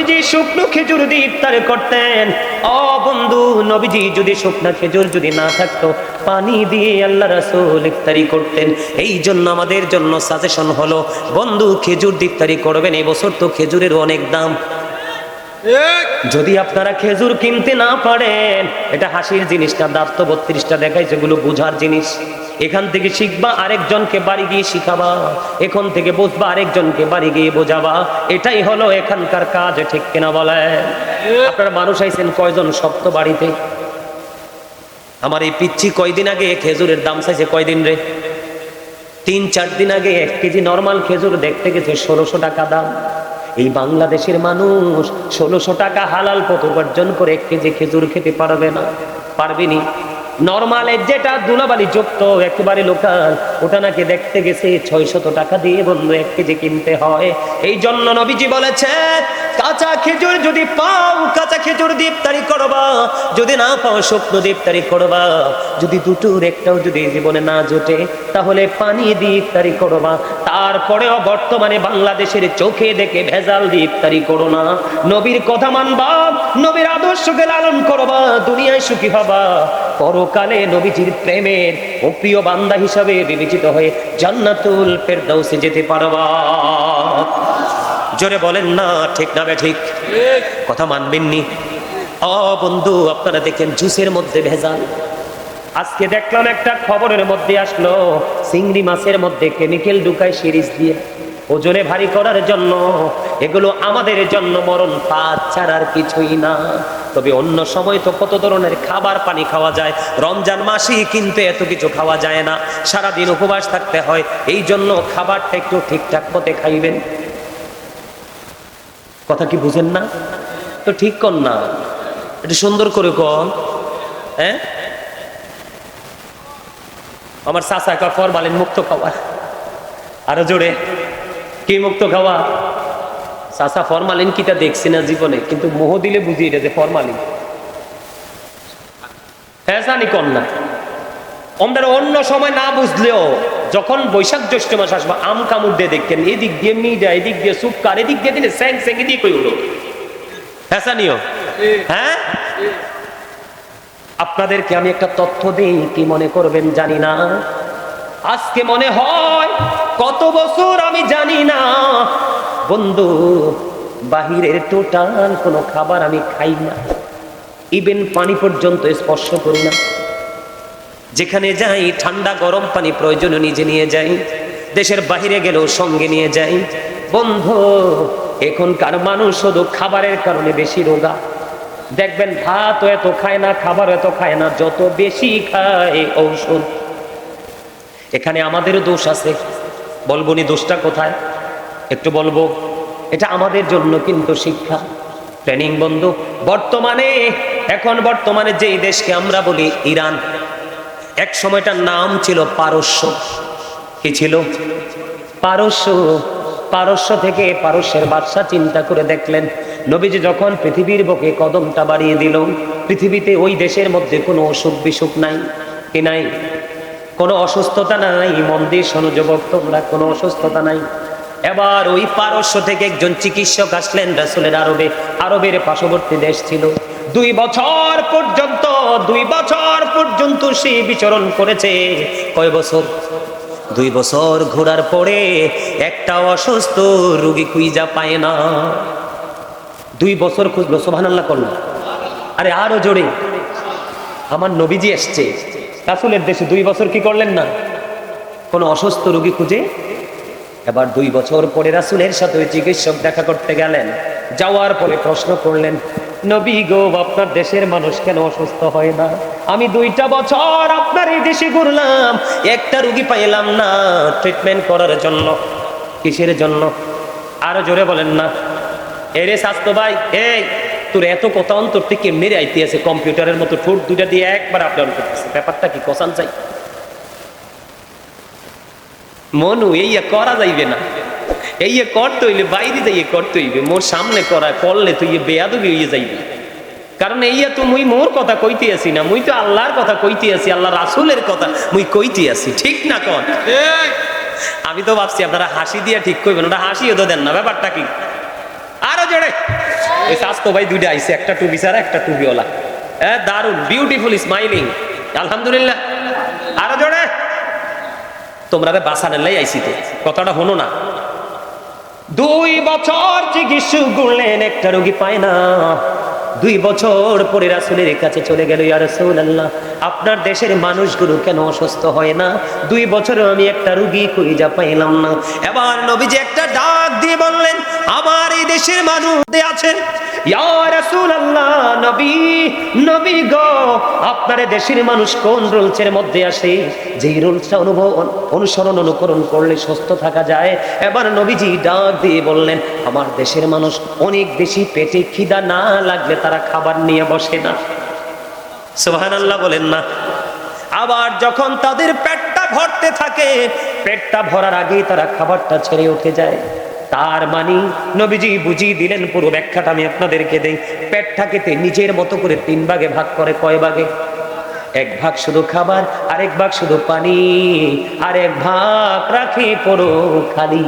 নবীজি শুকনো খেজুর দিয়ে ইফতার করতেন। ও বন্ধু নবীজি যদি শুকনা খেজুর যদি না থাকতো পানি দিয়ে আল্লাহ রাসূল ইফতারি করতেন। এই জন্য আমাদের জন্য সাজেশন হলো বন্ধু খেজুর দিয়ে ইফতারি করবেন এই বছর তো খেজুরের অনেক দাম। যদি আপনারা খেজুর কিনতে না পারেন এটা হাসির জিনিসটা দাঁত তো বত্রিশটা দেখায় যেগুলো বুঝার জিনিস। এখান থেকে শিখবা আরেকজনকে বাড়ি গিয়ে শিখাবা। এখন থেকে বুঝবা আরেকজনকে বাড়ি গিয়ে বোঝাবা। এটাই হলো এখানকার কাজ ঠিক কিনা বলে? আপনারা মানুষ আইছেন কয়জন সপ্ত বাড়িতে? আমার এই পিচ্ছি কয়দিন আগে খেজুরের দাম চাইছে কয়দিন রে? তিন চার দিন আগে এক কেজি নর্মাল খেজুর দেখতে গেছে ষোলোশো টাকা দাম। এই বাংলাদেশের মানুষ ষোলোশো টাকা হালাল পথ উপার্জন করে এক কেজি খেজুর খেতে পারবে না পারবেনি নর্মালের যেটা দুলাবালি যুক্ত, একেবারে লোকাল, ওটা নাকি দেখতে গেছে ছয়শত টাকা দিয়ে বন্ধু, এক কেজি কিনতে হয়। এই জন্য নবীজি বলেছে কাঁচা খেজুর যদি পাও, কাঁচা খেজুর দীপ্তারি করবা। যদি না পাও, শুকনো দীপ্তারি করবা। যদি দুটোর একটাও যদি জীবনে না জোটে, তাহলে পানি দিয়ে ইফতারি করবা। তারপরেও বর্তমানে বাংলাদেশের চোখে দেখে ভেজাল দিয়ে ইফতারি করো না। নবীর কথা মানবা, নবীর আদর্শকে লালন করবা, দুনিয়ায় সুখী হবা। পরকালে নবীজির প্রেমের ও প্রিয় বান্দা হিসাবে বিবেচিত হয়ে জান্নাতুল ফেরদাউসে যেতে পারবা। জোরে বলেন না ঠিক না ঠিক। কথা মানবেননি? অ বন্ধু আপনারা দেখেন জুসের মধ্যে ভেজাল। আজকে দেখলাম একটা খবরের মধ্যে আসলো চিংড়ি মাছের মধ্যে কেমিক্যাল ঢুকায় সিরিজ দিয়ে। ওজনে ভারী করার জন্য এগুলো আমাদের জন্য মরণ পাত ছাড়ার কিছুই না। তবে অন্য সময় তো কত ধরনের খাবার পানি খাওয়া যায়। রমজান মাসেই কিন্তু এত কিছু খাওয়া যায় না। সারাদিন উপবাস থাকতে হয়। এই জন্য খাবারটা একটু ঠিকঠাক মতে খাইবেন। কথা কি বুঝেন না? তো ঠিক কর না? একটু সুন্দর করে কন। হ্যাঁ? আমার চাচা কা ফরমালিন মুক্ত খাওয়া আরও জোরে। কি মুক্ত খাওয়া? চাচা ফরমালিন কিটা দেখছি না জীবনে, কিন্তু মোহ দিলে বুঝি এটা যে ফরমালিন। হ্যাঁ জানি কন না আমরা অন্য সময় না বুঝলেও যখন বৈশাখ জ্যৈষ্ঠ মাস আসবে, আম কামড় দিয়ে দেখতেন এদিক দিয়ে মিডা, এদিক দিয়ে সুপকার এদিক দিয়ে দিলে স্যাং স্যাং, এদিক উঠো হ্যাঁ হ্যাঁ? আপনাদেরকে আমি একটা তথ্য দিই, কি মনে করবেন জানি না। আজকে মনে হয় কত বছর আমি জানি না বন্ধু, বাহিরের টোটাল কোনো খাবার আমি খাই না। ইভেন পানি পর্যন্ত স্পর্শ করি না। যেখানে যাই, ঠান্ডা গরম পানি প্রয়োজন নিজে নিয়ে যাই। দেশের বাহিরে গেলেও সঙ্গে নিয়ে যাই। বন্ধু, এখনকার মানুষ শুধু খাবারের কারণে বেশি রোগা। দেখবেন ভাত এত খায় না, খাবার এত খায় না, যত বেশি খায় ঔষধ। এখানে আমাদের দোষ আছে। বলবনি দোষটা কোথায়? একটু বলব, এটা আমাদের জন্য কিন্তু শিক্ষা। ট্রেনিং বন্ধু, বর্তমানে, এখন বর্তমানে যেই দেশকে আমরা বলি ইরান, এক সময়টার নাম ছিল পারস্য। কি ছিল? পারস্য। পারস্য থেকে পারস্যের বাদশা চিন্তা করে দেখলেন, নবীজি যখন পৃথিবীর বুকে কদমটা বাড়িয়ে দিল, পৃথিবীতে ওই দেশের মধ্যে কোনো অসুখ বিসুখ নাই, কি নাই? কোনো অসুস্থতা নাই মন্দির শোনো তোমরা কোনো অসুস্থতা নাই। এবার ওই পারস্য থেকে একজন চিকিৎসক আসলেন, রাসুলের আরবে। আরবের পার্শ্ববর্তী দেশ ছিল। দুই বছর পর্যন্ত, দুই বছর পর্যন্ত সে বিচরণ করেছে। কয় বছর? দুই বছর ঘোরার পরে একটা অসুস্থ রুগী খুঁজা পায় না। দুই বছর খুঁজলো সোভান আল্লাহ করল আরে আরও জোরে। আমার নবীজি এসছে। রাসুলের দেশে দুই বছর কি করলেন না? কোনো অসুস্থ রুগী খুঁজে এবার দুই বছর পরে রাসুলের সাথে ওই চিকিৎসক দেখা করতে গেলেন। যাওয়ার পরে প্রশ্ন করলেন, নবী গো, আপনার দেশের মানুষ কেন অসুস্থ হয় না? আমি দুইটা বছর আপনার এই দেশে ঘুরলাম, একটা রুগী পাইলাম না ট্রিটমেন্ট করার জন্য, কিসের জন্য? আরও জোরে বলেন না। এরে স্বাস্থ্য ভাই, এই, তোর এত কথা অন্তর থেকে মেরে আইতে আছে, কম্পিউটারের মতো ঠোঁট দুটা দিয়ে একবার আপডাউন করতেছে। ব্যাপারটা কি কসান চাই? মনু এই করা যাইবে না। এই করতে হইলে বাইরে যাইয়ে করতে হইবে। মোর সামনে করা করলে তুই বেয়াদবি হইয়ে যাইবে। কারণ এইয়া তো মুই মোর কথা কইতে আসি না মুই তো আল্লাহর কথা কইতে আসি আল্লাহ রাসুলের কথা মুই কইতে আসি। ঠিক না কন? আমি তো ভাবছি আপনারা হাসি দিয়া ঠিক কইবেন ওটা হাসিও তো দেন না ব্যাপারটা কি? আরও জোরে। ওই স্বাস্থ্য ভাই দুইটা আইছে একটা টুপি ছাড়া একটা টুপিওয়ালা। হ্যাঁ দারুণ বিউটিফুল স্মাইলিং আলহামদুলিল্লাহ। তোমরা বাসানের লাই আইসি তো। কথাটা হনো না। দুই বছর চিকিৎসক গুনলেন একটা রোগী পায় না। দুই বছর পরে রাসুলের কাছে চলে গেল, ইয়া রাসূলুল্লাহ, আপনার দেশের মানুষগুলো কেন অসুস্থ হয় না? দুই বছর আমি একটা রুগী খুঁজে পাইলাম না। এবার নবীজি একটা ডাক দিয়ে বললেন, আমার এই দেশের মানুষ আছেন আপনার দেশের মানুষ কোন রুলসের মধ্যে আসে? যেই রুলসটা অনুভব, অনুসরণ, অনুকরণ করলে সুস্থ থাকা যায়। এবার নবীজি ডাক দিয়ে বললেন, আমার দেশের মানুষ অনেক বেশি পেটে খিদা না লাগলে তারা খাবার নিয়ে বসে না। সুবহান আল্লাহ বলেন না। আবার যখন তাদের পেটটা ভরতে থাকে, পেটটা ভরার আগেই তারা খাবারটা ছেড়ে উঠে যায়। তার মানে নবীজি বুঝিয়ে দিলেন পুরো ব্যাখ্যাটা আমি আপনাদেরকে দেই। পেটটাকে তে নিজের মতো করে তিন ভাগে ভাগ করে কয় ভাগে? এক ভাগ শুধু খাবার, আরেক ভাগ শুধু পানি, আরেক ভাগ রাখি পড়ো খালি।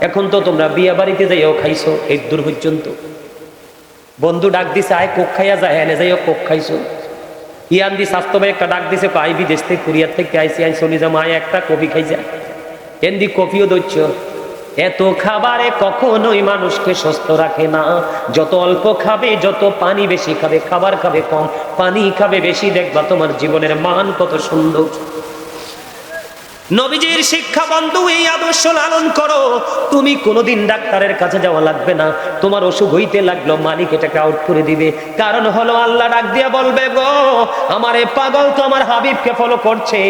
এখন তো তোমরা বিয়া বাড়িতে যাইও খাইছো, এই দূর পর্যন্ত। বন্ধু ডাক দিছে, আয় কোক খাইয়া যায় এনে যাইও, কোক খাইছো। ইয়ান দি স্বাস্থ্য ভাই একটা ডাক দিছে আই বিদেশ থেকে কুরিয়ার থেকে আইসি আই চলে যাব আয় একটা কফি খাই যা। এন্দি কফিও দইছ এত খাবারে কখনোই মানুষকে সুস্থ রাখে না। যত অল্প খাবে, যত পানি বেশি খাবে, খাবার খাবে কম, পানি খাবে বেশি, দেখবা তোমার জীবনের মান কত সুন্দর। নবীজির শিক্ষা বন্ধু, এই আদর্শ লালন করো। তুমি কোনোদিন ডাক্তারের কাছে যাওয়া লাগবে না। তোমার অসুখ হইতে লাগল, মালিক এটাকে আউট করে দিবে। কারণ হলো আল্লাহ ডাক দিয়ে বলবে, গো, আমার এ পাগল তো আমার হাবিবকে ফলো করছে।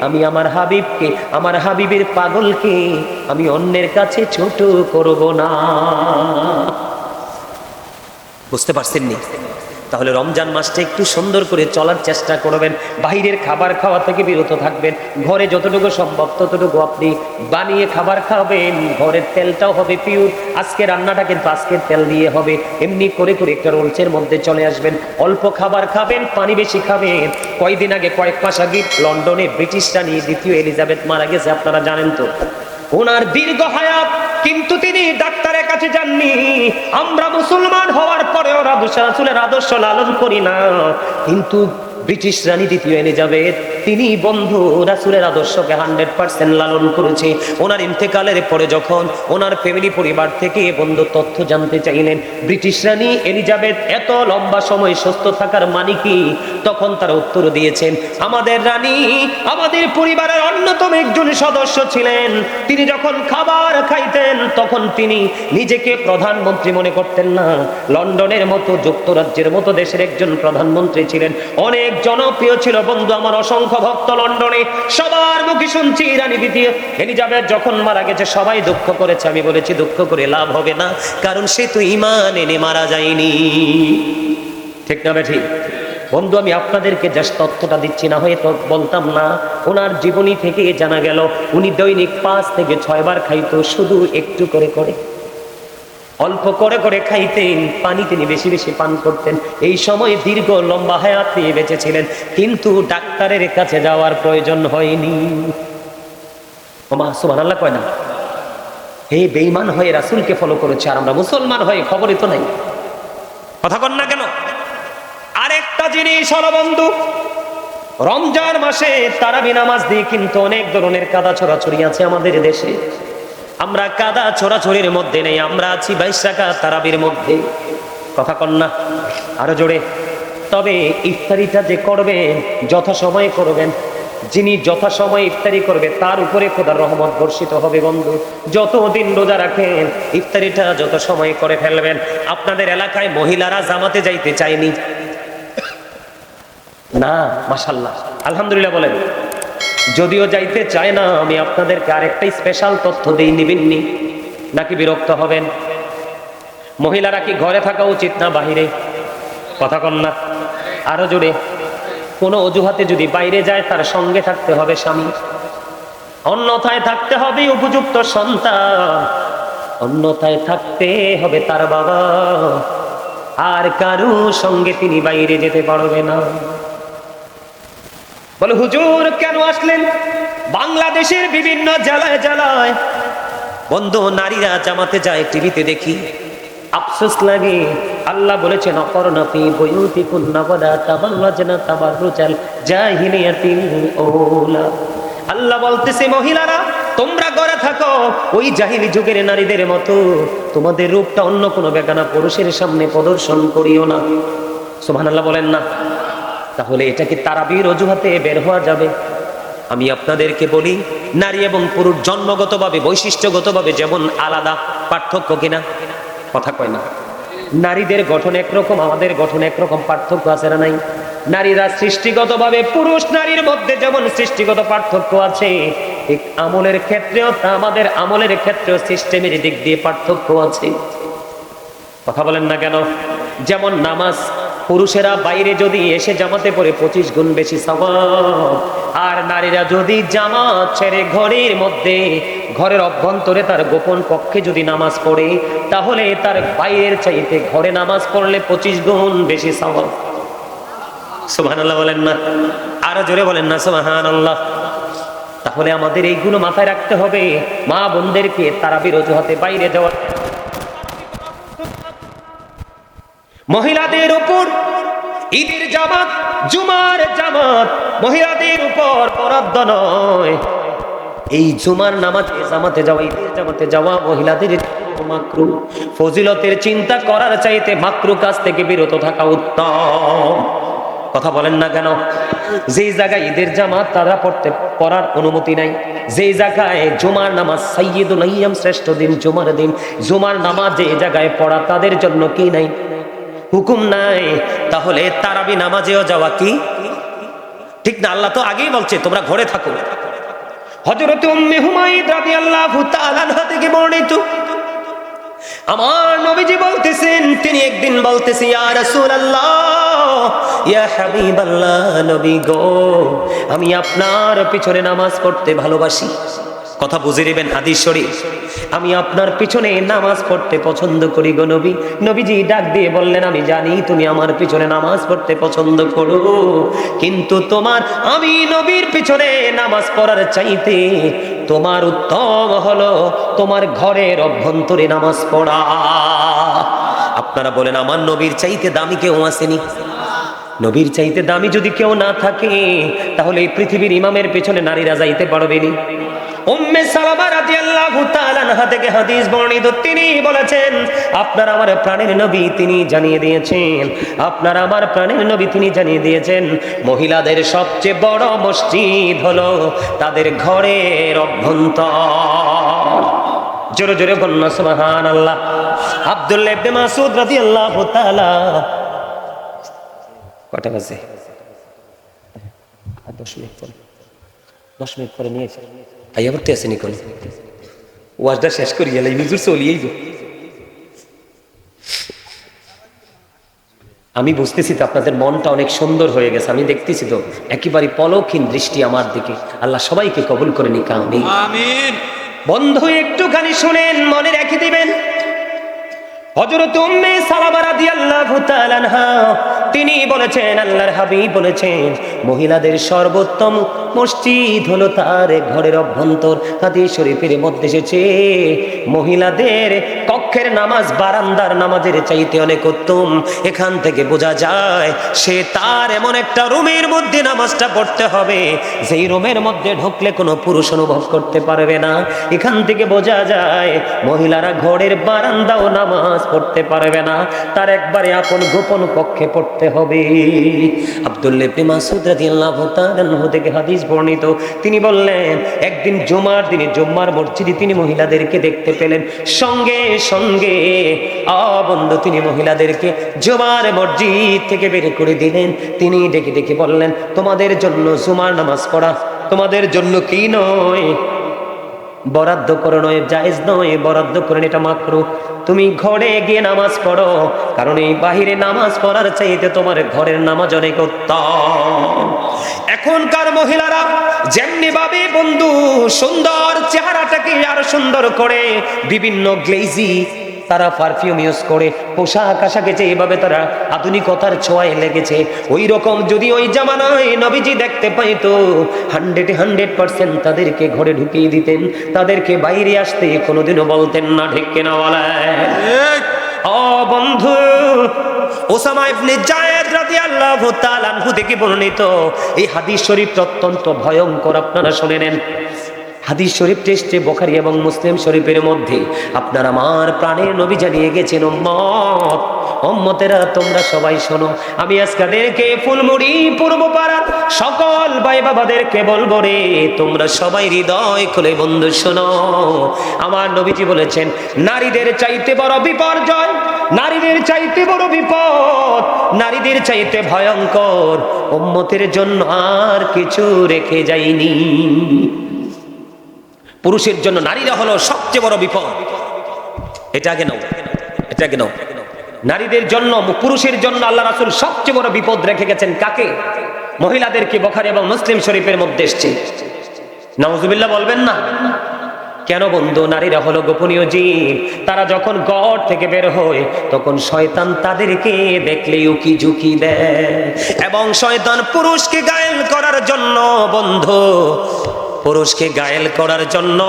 আমি আমার হাবিবকে, আমার হাবিবের পাগলকে, আমি অন্যের কাছে ছোট করব না। বুঝতে পারছেন নি? তাহলে রমজান মাসটা একটু সুন্দর করে চলার চেষ্টা করবেন। বাইরের খাবার খাওয়া থেকে বিরত থাকবেন। ঘরে যতটুকু সম্ভব ততটুকু আপনি বানিয়ে খাবার খাবেন। ঘরের তেলটাও হবে পিওর আজকে রান্নাটা কিন্তু আজকের তেল দিয়ে হবে। এমনি করে করে একটা রোলসের মধ্যে চলে আসবেন। অল্প খাবার খাবেন, পানি বেশি খাবেন। কয়দিন আগে কয়েক মাস আগে লন্ডনে ব্রিটিশরা নিয়ে দ্বিতীয় এলিজাবেথ মারা গেছে, আপনারা জানেন তো। ওনার দীর্ঘ হায়াত, কিন্তু তিনি কাছে যাননি। আমরা মুসলমান হওয়ার পরে ওরা দুশাসুলের আদর্শ লালন করি না। কিন্তু ব্রিটিশ রানী দ্বিতীয় এলিজাবেথ তিনি বন্ধু রাসুলের আদর্শকে হান্ড্রেড পার্সেন্ট লালন করেছে। ওনার ইন্তেকালের পরে যখন ওনার ফ্যামিলি পরিবার থেকে বন্ধু তথ্য জানতে চাইলেন, ব্রিটিশ রানী এলিজাবেথ এত লম্বা সময় সুস্থ থাকার মানে কি? তখন তারা উত্তর দিয়েছেন, আমাদের রানী আমাদের পরিবারের অন্যতম একজন সদস্য ছিলেন। তিনি যখন খাবার খাইতেন, তখন তিনি নিজেকে প্রধানমন্ত্রী মনে করতেন না। লন্ডনের মতো, যুক্তরাজ্যের মতো দেশের একজন প্রধানমন্ত্রী ছিলেন। অনেক জনপ্রিয় ছিল বন্ধু আমার অসংখ্য ভক্ত লন্ডনে। সবার মুখে শুনছি রানী দ্বিতীয় এলিজাবেথ যখন মারা গেছে, সবাই দুঃখ করেছে। আমি বলেছি, দুঃখ করে লাভ হবে না, কারণ সে তো ইমান এনে মারা যায়নি। ঠিক না ঠিক বন্ধু, আমি আপনাদেরকে জাস্ট তথ্যটা দিচ্ছি, না হয়তো বলতাম না। ওনার জীবনী থেকে জানা গেল, উনি দৈনিক পাঁচ থেকে ছয়বার খাইতো, শুধু একটু করে করে। অল্প করে করে খাইতেন, পানি তিনি বেশি বেশি পান করতেন। এই সময় দীর্ঘ লম্বা হায়াত নিয়ে বেঁচেছিলেন, কিন্তু ডাক্তারের কাছে যাওয়ার প্রয়োজন হয়নি। ওমা সুমান আল্লাহ কয় না। হে বেইমান হয়ে রাসুলকে ফলো করেছে, আর আমরা মুসলমান হয়ে খবরই তো নাই। কথা কন না কেন? আরেকটা জিনিস হলো বন্ধু, রমজান মাসে তারাবি নামাজ দিয়ে কিন্তু অনেক ধরনের কাদা ছড়াছড়ি আছে আমাদের দেশে। আমরা কাদা ছোড়াছড়ির মধ্যে নেই, আমরা আছি বাইশ টাকা তারাবির মধ্যে। কথা কন না, আরও জোরে। তবে ইফতারিটা যে করবেন যথাসময়ে করবেন, যিনি যথাসময়ে ইফতারি করবে, তার উপরে খোদার রহমত বর্ষিত হবে বন্ধু। যতদিন রোজা রাখেন, ইফতারিটা যত সময় করে ফেলবেন। আপনাদের এলাকায় মহিলারা জামাতে যাইতে চায়নি। না মাসাল্লাহ আলহামদুলিল্লাহ বলেন। যদিও যাইতে চায় না, আমি আপনাদেরকে আরেকটা স্পেশাল তথ্য দিই, নিবেননি। নাকি বিরক্ত হবেন? মহিলারা কি ঘরে থাকা উচিত না বাহিরে? কথা কন না। আরও জোরে। কোনো অজুহাতে যদি বাইরে যায়, তার সঙ্গে থাকতে হবে স্বামী। অন্যথায় থাকতে হবে উপযুক্ত সন্তান। অন্যথায় থাকতে হবে তার বাবা। আর কারু সঙ্গে তিনি বাইরে যেতে পারবে না। বলে, হুজুর, কেন আসলেন? বাংলাদেশের বিভিন্ন জেলায় জেলায় বন্ধু নারীরা জামাতে যায়, টিভিতে দেখি। আফসোস লাগে। আল্লাহ বলেছেন তাবাররাজনা ওলা আল্লাহ বলতেছে, মহিলারা, তোমরা গড়ে থাকো। ওই জাহিলি যুগের নারীদের মতো তোমাদের রূপটা অন্য কোনো বেগানা পুরুষের সামনে প্রদর্শন করিও না। সুবহানাল্লাহ বলেন না। তাহলে এটা কি তারাবির অজুহাতে বের হওয়া যাবে? আমি আপনাদেরকে বলি, নারী এবং পুরুষ জন্মগতভাবে, বৈশিষ্ট্যগতভাবে যেমন আলাদা, পার্থক্য কিনা? কথা কয় না। নারীদের গঠন একরকম, আমাদের গঠন একরকম, পার্থক্য আছে না নাই? নারীরা সৃষ্টিগতভাবে, পুরুষ নারীর মধ্যে যেমন সৃষ্টিগত পার্থক্য আছে, ঠিক আমলের ক্ষেত্রেও আমাদের আমলের ক্ষেত্রেও সিস্টেমের দিক দিয়ে পার্থক্য আছে। কথা বলেন না কেন? যেমন নামাজ পুরুষেরা বাইরে যদি এসে জামাতে পরে পঁচিশ গুণ বেশি সওয়াব। আর নারীরা যদি জামাত ছেড়ে ঘরের মধ্যে, ঘরের অভ্যন্তরে তার গোপন কক্ষে যদি নামাজ পড়ে, তাহলে তার বাইরের চাইতে ঘরে নামাজ পড়লে পঁচিশ গুণ বেশি সওয়াব। সুবহান বলেন না। আরও জোরে বলেন না সুবহান আল্লাহ তাহলে আমাদের এইগুলো মাথায় রাখতে হবে। মা বোনদেরকে তারা বিরোধ বাইরে যাওয়া মহিলাদের উপর ঈদের জামাত, জুমার জামাত, মহিলাদের উপর বরাদ্দ নয়। এই জুমার নামাজে জামাতে যাওয়া, ঈদের জামাতে যাওয়া মহিলাদের মাকরু। ফজিলতের চিন্তা করার চাইতে মাকরু কাজ থেকে বিরত থাকা উত্তম। কথা বলেন না কেন? যেই জায়গায় ঈদের জামাত তারা পড়তে, পড়ার অনুমতি নাই, যেই জায়গায় জুমার নামাজ সাইয়দুল আইয়াম শ্রেষ্ঠ দিন, জুমার দিন, জুমার নামাজ যে জায়গায় পড়া তাদের জন্য কি নাই? হুকুম নাই। তাহলে তারাবি নামাজেও যাওয়া কি? ঠিক না, আল্লাহ তো আগেই বলছে, তোমরা ঘরে থাকো। হযরত উম্মে হুমায়দ রাদিয়াল্লাহু তাআলা থেকে বর্ণিত। আমার নবীজি বলতেছেন, তিনি একদিন বলতেছি, ইয়া রাসূলুল্লাহ, ইয়া নবী গো, আমি আপনার পিছনে নামাজ পড়তে ভালোবাসি। কথা বুঝে নেবেন হাদিস শরীফ। আমি আপনার পিছনে নামাজ পড়তে পছন্দ করি গো নবী। নবীজি ডাক দিয়ে বললেন, আমি জানি তুমি আমার পিছনে নামাজ পড়তে পছন্দ করো, কিন্তু তোমার, আমি নবীর পিছনে নামাজ পড়ার চাইতে তোমার উত্তম হলো তোমার ঘরের অভ্যন্তরে নামাজ পড়া। আপনারা বলেন, আমার নবীর চাইতে দামি কেউ আসেনি? নবীর চাইতে দামি যদি কেউ না থাকে, তাহলে এই পৃথিবীর ইমামের পেছনে নারীরা যাইতে পারবেনি উম্মে সালামা রাদিয়াল্লাহু তাআলা আনহা থেকে হাদিস বর্ণিত, তিনি বলেছেন, আপনার আমার প্রাণের নবী তিনি জানিয়ে দিয়েছেন, আপনার আমার প্রাণের নবী তিনি জানিয়ে দিয়েছেন, মহিলাদের সবচেয়ে বড় মসজিদ হলো তাদের ঘরের অভ্যন্তর। জোরে জোরে বন্যা সুবহানাল্লাহ। আব্দুল্লাহ ইবনে মাসউদ রাদিয়াল্লাহু তাআলা কটা বাজে? দশ মিনিট পরে। দশ মিনিট পরে নিয়ে আইয়া করতে আসেনি কোন ওয়াজটা শেষ করি গেলে হুজুর চলিয়েই গো আমি বুঝতেছি তো আপনাদের মনটা অনেক সুন্দর হয়ে গেছে আমি দেখতেছি তো একেবারে পলকহীন দৃষ্টি আমার দিকে। আল্লাহ সবাইকে কবুল করে নিকা আমি বন্ধু একটুখানি শুনেন মনে রেখে দিবেন। হযরত উম্মে সালামা রাদিয়াল্লাহু তাআলা আনহা তিনি বলেছেন, আল্লাহর হাবিব বলেছেন, মহিলাদের সর্বোত্তম মসজিদ হলো তার ঘরের অভ্যন্তর। হাদিস শরীফের মধ্যে এসেছে, মহিলাদের কক্ষের নামাজ বারান্দার নামাজের চাইতে অনেক উত্তম। এখান থেকে বোঝা যায়, সে তার এমন একটা রুমের মধ্যে নামাজটা পড়তে হবে। যেই রুমের মধ্যে ঢুকলে কোনো পুরুষ অনুভব করতে পারবে না। এখান থেকে বোঝা যায়, মহিলারা ঘরের বারান্দাও নামাজ পড়তে পারবে না। তার একবারে আপন গোপন কক্ষে পড়তে হবে। তিনি বললেন, একদিন জুমার দিনে জুম্মার মসজিদে তিনি মহিলাদেরকে দেখতে পেলেন। সঙ্গে সঙ্গে আ অবন্ধ তিনি মহিলাদেরকে জুমার মসজিদ থেকে বের করে দিলেন। তিনি ডেকে ডেকে বললেন, তোমাদের জন্য জুমার নামাজ পড়া তোমাদের জন্য কি নয়? বরাদ্দ করে নয়, জায়েজ নয়, বরাদ্দ করেন এটা মাত্র তুমি ঘরে গিয়ে নামাজ পড়ো, কারণ এই বাহিরে নামাজ পড়ার চাইতে তোমার ঘরের নামাজ অনেক উত্তম। এখনকার মহিলারা যেমনি ভাবে বন্ধু সুন্দর চেহারাটাকে আরও সুন্দর করে, বিভিন্ন গ্লেজি তারা পারফিউম ইউজ করে পোশাক আশাকে যে এভাবে তারা আধুনিকতার ছোঁয়ায় লেগেছে ওই রকম যদি ওই জামানায় নবীজি দেখতে পাইতো হান্ড্রেড হান্ড্রেড পার্সেন্ট তাদেরকে ঘরে ঢুকিয়ে দিতেন তাদেরকে বাইরে আসতে কোনোদিনও বলতেন না ঢেকে ঠিক। ও বন্ধু ওসামা ইবনে জায়েদ রাদিয়াল্লাহু তাআলা আনহু থেকে বর্ণিত এই হাদিস শরীফ অত্যন্ত ভয়ঙ্কর আপনারা শুনে নেন। হাদিস শরীফ টেস্টে বোখারি এবং মুসলিম শরীফের মধ্যে, আপনার আমার প্রাণের নবী জানিয়ে গেছেন, উম্মত, উম্মতেরা, তোমরা সবাই শোনো, আমি আজকাদেরকে ফুলমুড়ি পূর্ব পাড়ার সকল ভাই বাবাদেরকে বলব রে, তোমরা সবাই হৃদয় খুলে বন্ধু শোনো। আমার নবীজি বলেছেন, নারীদের চাইতে বড় বিপর্যয়, নারীদের চাইতে বড় বিপদ, নারীদের চাইতে ভয়ঙ্কর, উম্মতের জন্য আর কিছু রেখে যায়নি পুরুষের জন্য নারীরা হলো সবচেয়ে বড় বিপদ। এটা আগে নাও, এটা আগে নাও। নারীদের জন্য, পুরুষের জন্য আল্লাহ রাসুল সবচেয়ে বড় বিপদ রেখে গেছেন কাকে? মহিলাদেরকে বখারি এবং মুসলিম শরীফের মধ্যে এসছে। নওজুবিল্লাহ বলবেন না। কেন বন্ধু, নারীরা হলো গোপনীয় জীব। তারা যখন গড় থেকে বের হয়, তখন শয়তান তাদেরকে দেখলে উকি ঝুঁকি দেয়। এবং শয়তান পুরুষকে গায়েল করার জন্য বন্ধু পুরুষকে গায়েল করার জন্য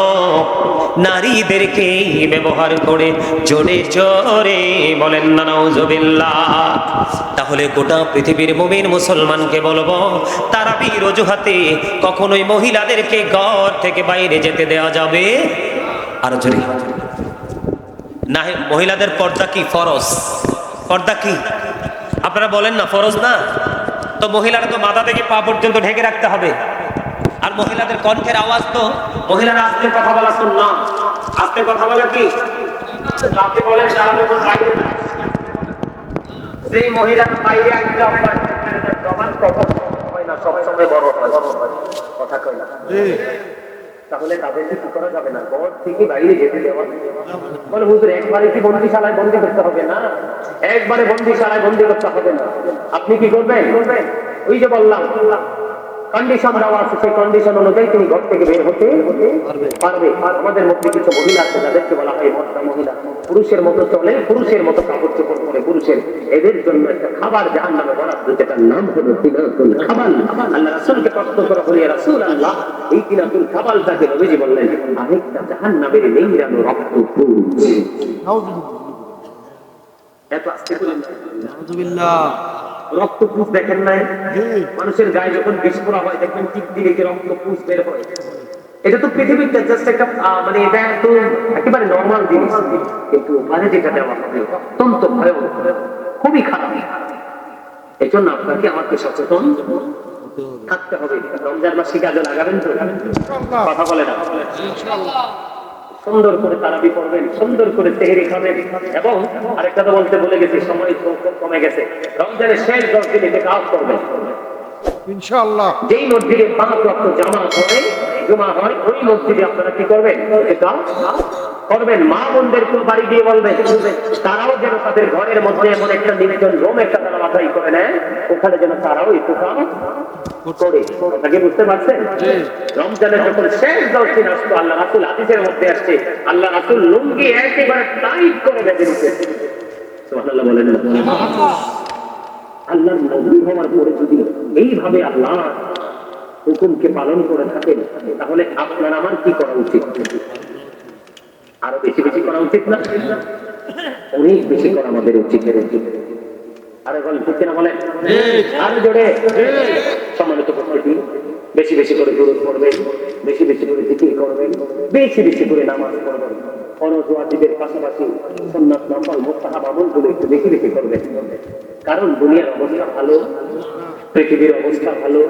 নারীদেরকে ব্যবহার করে জোরে জোরে বলেন না তাহলে গোটা পৃথিবীর মুমিন মুসলমানকে বলব তারা বীর অজুহাতে কখনোই মহিলাদেরকে ঘর থেকে বাইরে যেতে দেওয়া যাবে? আর জোরে। না মহিলাদের পর্দা কি ফরজ? পর্দা কি? আপনারা বলেন না, ফরজ না? তো মহিলারা তো মাথা থেকে পা পর্যন্ত ঢেকে রাখতে হবে। আর মহিলাদের কণ্ঠের আওয়াজ তো মহিলারা আস্তে কথা বলা শুনলাম আস্তে কথা বলে কি? আপনি বলেন সেই মহিলা বাইরে একদম হয় না সব বড় হয়। কথা কয় না। তাহলে তাদেরকে কি করা যাবে না? ঘর থেকে বাইরে যেতে দেওয়া। বলে হুজুর একবারে কি বন্দিশালায় বন্দি করতে হবে না? একবারে বন্দিশালায় বন্দি করতে হবে না? আপনি কি করবেন করবেন? ওই যে বললাম কন্ডিশন দেওয়া আছে সেই কন্ডিশন অনুযায়ী তিনি ঘর থেকে বের হতে পারবে। আর আমাদের মধ্যে কিছু মহিলা আছে যাদেরকে বলা হয় মহিলা। পুরুষের মতো চলে পুরুষের মতো কাপড় চোপড় করে পুরুষের। এদের জন্য একটা খাবার জাহান নামে বরাদ্দ যেটার নাম হলো তিনাতুল খাবাল। আল্লাহ রাসূলকে প্রশ্ন করা হলো ইয়া রাসূলুল্লাহ এই তিনাতুল খাবালটাকে নবীজি বললেন আরেকটা জাহান নামের নেইরানো রক্ত এত আস্তে বলেন না। রক্ত পুষ দেখেন নাই? মানুষের গায়ে যখন পড়া হয় দেখবেন টিপ দিলে কি রক্ত পুষ বের হয়। এটা তো পৃথিবীতে জাস্ট একটা মানে এটা তো একেবারে নর্মাল জিনিস। কিন্তু ওখানে যেটা দেওয়া হবে অত্যন্ত ভয়াবহ। খুবই খারাপ। এই জন্য আপনাকে আমাকে সচেতন থাকতে হবে। রমজান মাসে কাজে লাগাবেন তো? কথা বলে না। সুন্দর করে তারাবি পড়বেন সুন্দর করে তেহরি খাবেন এবং আরেকটা তো বলতে বলে গেছি সময় কমে গেছে। রমজানের শেষ দশ দিন এটা কাজ করবেন ইনশাআল্লাহ। যেই মসজিদে পাঁচ রক্ত জামা হয় জমা হয় ওই মসজিদে আপনারা কি করবেন? এটা করবেন মা বোনদেরকেও বাড়ি দিয়ে বলবেন তারাও যেন তাদের ঘরের মধ্যে এমন একটা নির্জন রোম একটা তারা মাথায় করে নেয় ওখানে যেন তারাও একটু কাম করে। তাকে বুঝতে পারছেন? রমজানের যখন শেষ দশ দিন আসতো আল্লাহ রাসুল হাদিসের মধ্যে আসছে আল্লাহ রাসুল লুঙ্গি একেবারে টাইট করে বেঁধে দিচ্ছে সুবহানাল্লাহ বলেন। আল্লাহর নবী হওয়ার পরে যদি এইভাবে আল্লাহ হুকুমকে পালন করে থাকেন তাহলে আপনার আমার কি করা উচিত? আরও বেশি বেশি করা উচিত না? অনেক বেশি করা আমাদের উচিত আরে বলেন ঠিক না বলেন জোরে? সম্মানিত প্রস্তুতি বেশি বেশি করে দূরত করবেন বেশি বেশি করে বেশি বেশি করে নামাজ পড়বেন। পাশাপাশি মুস্তাহাব আমলগুলো একটু বেশি বেশি করবেন। কারণ দুনিয়ার অবস্থা ভালো, পৃথিবীর অবস্থা ভালো।